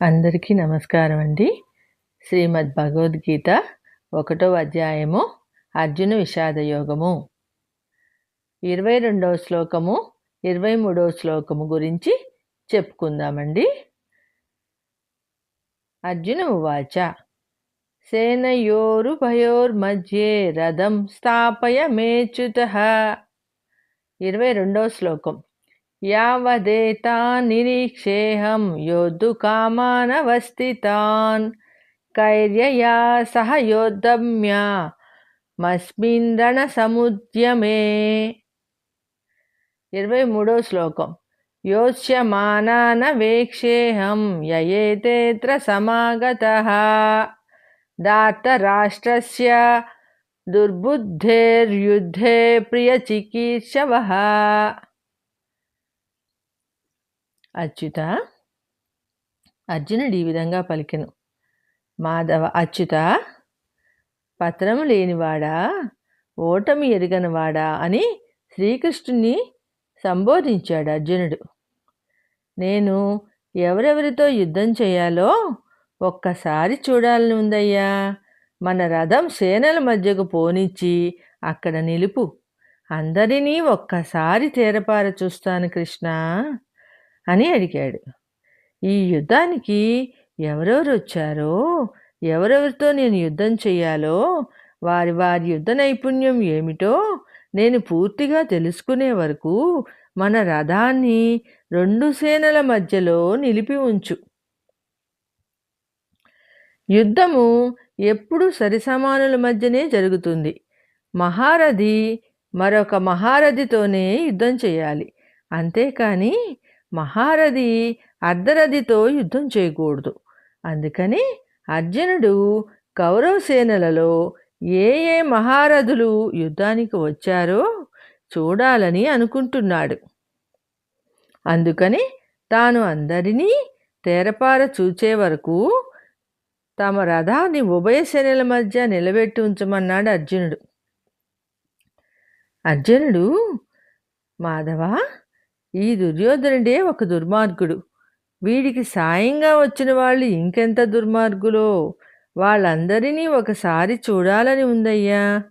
అందరికీ నమస్కారం అండి. శ్రీమద్ భగవద్గీత ఒకటో అధ్యాయము అర్జున విషాద యోగము. ఇరవై రెండవ శ్లోకము ఇరవై మూడవ శ్లోకము గురించి చెప్పుకుందామండి. అర్జున ఉవాచ సేనయోరుభయోర్మధ్యే రథం స్థాపయ మేచ్యుత ఇరవై రెండవ శ్లోకం యావదేతా నిరీక్షేహం योद्धुकामानवस्थितान् कैर्यया सह योद्धम्या మస్మిన్ రణసముద్యమే ఇరవై మూడో శ్లోకం యోత్స్యమానాన వేక్షేహం యయేతేత్ర సమాగత దార్తరాష్ట్రస్య దుర్బుద్ధేర్యుద్ధే ప్రియచికీర్షవ అచ్యుత? అర్జునుడు ఈ విధంగా పలికెను. మాధవ అచ్యుత? పత్రము లేనివాడా? ఓటమి ఎరుగనివాడా? అని శ్రీకృష్ణుని సంబోధించాడు అర్జునుడు. నేను ఎవరెవరితో యుద్ధం చేయాలో ఒక్కసారి చూడాలని ఉందయ్యా. మన రథం సేనల మధ్యకు పోనిచ్చి అక్కడ నిలుపు. అందరినీ ఒక్కసారి తేరపార చూస్తాను కృష్ణ. అని అడిగాడు. ఈ యుద్ధానికి ఎవరెవరు వచ్చారో ఎవరెవరితో నేను యుద్ధం చేయాలో వారి వారి యుద్ధ నైపుణ్యం ఏమిటో నేను పూర్తిగా తెలుసుకునే వరకు మన రథాన్ని రెండు సేనల మధ్యలో నిలిపి ఉంచు. యుద్ధము ఎప్పుడు సరిసమానుల మధ్యనే జరుగుతుంది. మహారథి మరొక మహారథితోనే యుద్ధం చేయాలి. అంతేకాని మహారథి అర్ధరథితో యుద్ధం చేయకూడదు. అందుకని అర్జునుడు కౌరవ సేనలలో ఏ ఏ మహారథులు యుద్ధానికి వచ్చారో చూడాలని అనుకుంటున్నాడు. అందుకని తాను అందరినీ తేరపార చూచే వరకు తమ రథాన్ని ఉభయ సేనల మధ్య నిలబెట్టి ఉంచమన్నాడు అర్జునుడు. అర్జునుడు మాధవ ఈ దుర్యోధనుడే ఒక దుర్మార్గుడు. వీడికి సాయంగా వచ్చిన వాళ్ళు ఇంకెంత దుర్మార్గులో? వాళ్ళందరినీ ఒకసారి చూడాలని ఉందయ్యా.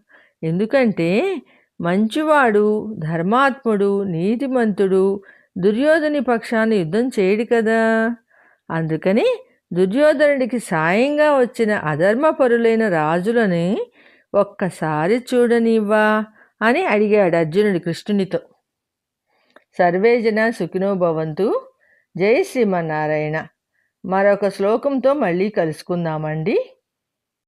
ఎందుకంటే మంచివాడు ధర్మాత్ముడు నీతిమంతుడు దుర్యోధని పక్షాన్ని యుద్ధం చేయడు కదా. అందుకని దుర్యోధనుడికి సాయంగా వచ్చిన అధర్మపరులైన రాజులని ఒక్కసారి చూడనివ్వా అని అడిగాడు అర్జునుడి కృష్ణునితో. సర్వేజన సుఖినో భవంతు. జై శ్రీమన్నారాయణ. మరొక శ్లోకంతో మళ్ళీ కలుసుకుందామండి.